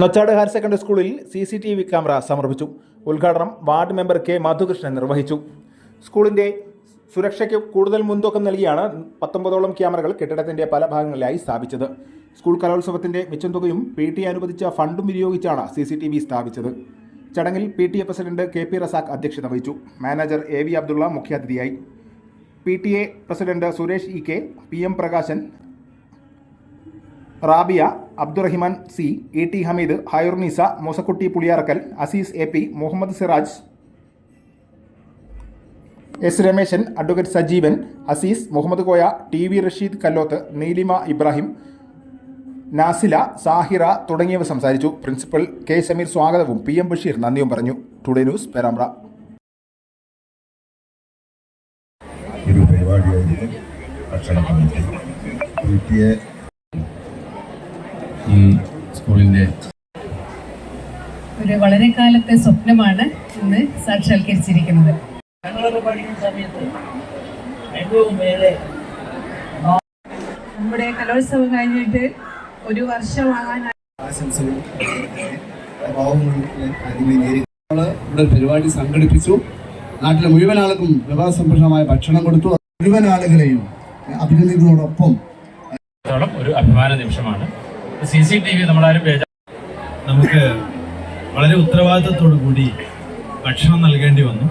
Nochad higher secondary സ്കൂളിൽ C C T V camera സമർപ്പിച്ചു. ഉദ്ഘാടനം വാർഡ് മെമ്പർ കെ മധുകൃഷ്ണൻ നിർവഹിച്ചു. സ്കൂളിന്റെ സുരക്ഷയ്ക്ക് കൂടുതൽ മുൻതൂക്കം നൽകിയാണ് പത്തൊമ്പതോളം ക്യാമറകൾ കെട്ടിടത്തിന്റെ പല ഭാഗങ്ങളിലായി സ്ഥാപിച്ചത്. സ്കൂൾ കലോത്സവത്തിന്റെ മിച്ചം തുകയും പി ടി അനുവദിച്ച ഫണ്ടും വിനിയോഗിച്ചാണ് സി സി ടി വി സ്ഥാപിച്ചത്. ചടങ്ങിൽ P T A president K P Razak അധ്യക്ഷത വഹിച്ചു. മാനേജർ എ വി അബ്ദുള്ള മുഖ്യാതിഥിയായി. P T A president Suresh E K P M Prakashan Rabiya Abdurahiman C A T Hameed Hairunisa Mosakutty Puliyarakkal Azeez A P Muhammad Siraj S Rameshan advocate Sajeevan Azeez Muhammad Koya T V Rasheed Kalloth Neelima Ibrahim Nasila Sahira തുടങ്ങിയവർ സംസാരിച്ചു. Principal K Sameer സ്വാഗതവും P M Basheer നന്ദിയും പറഞ്ഞു. Today news Perambra. ഭക്ഷണ committee ഈ സ്കൂളിന്റെ ഒരു വളരെ കാലത്തെ സ്വപ്നമാണ് ഇന്ന് സാക്ഷാത്കരിച്ചിരിക്കുന്നത്. ഞങ്ങളൊക്കെ പഠിക്കുന്ന സമയത്ത് ഏറ്റവും മേലെ നമ്മുടെ കലോത്സവം കഴിഞ്ഞിട്ട് ഒരു അതിനെ നമ്മൾ ഇവിടെ പരിപാടി സംഘടിപ്പിച്ചു. നാട്ടിലെ മുഴുവൻ ആൾക്കും വിഭവസമ്പന്നമായ ഭക്ഷണം കൊടുത്തു. മുഴുവൻ ആളുകളെയും അഭിനന്ദിക്കുന്നതോടൊപ്പം ഒരു അഭിമാന നിമിഷമാണ്. സി സി ടി വി നമ്മളാരും നമുക്ക് വളരെ ഉത്തരവാദിത്തത്തോടു കൂടി ഭക്ഷണം നൽകേണ്ടി വന്നു.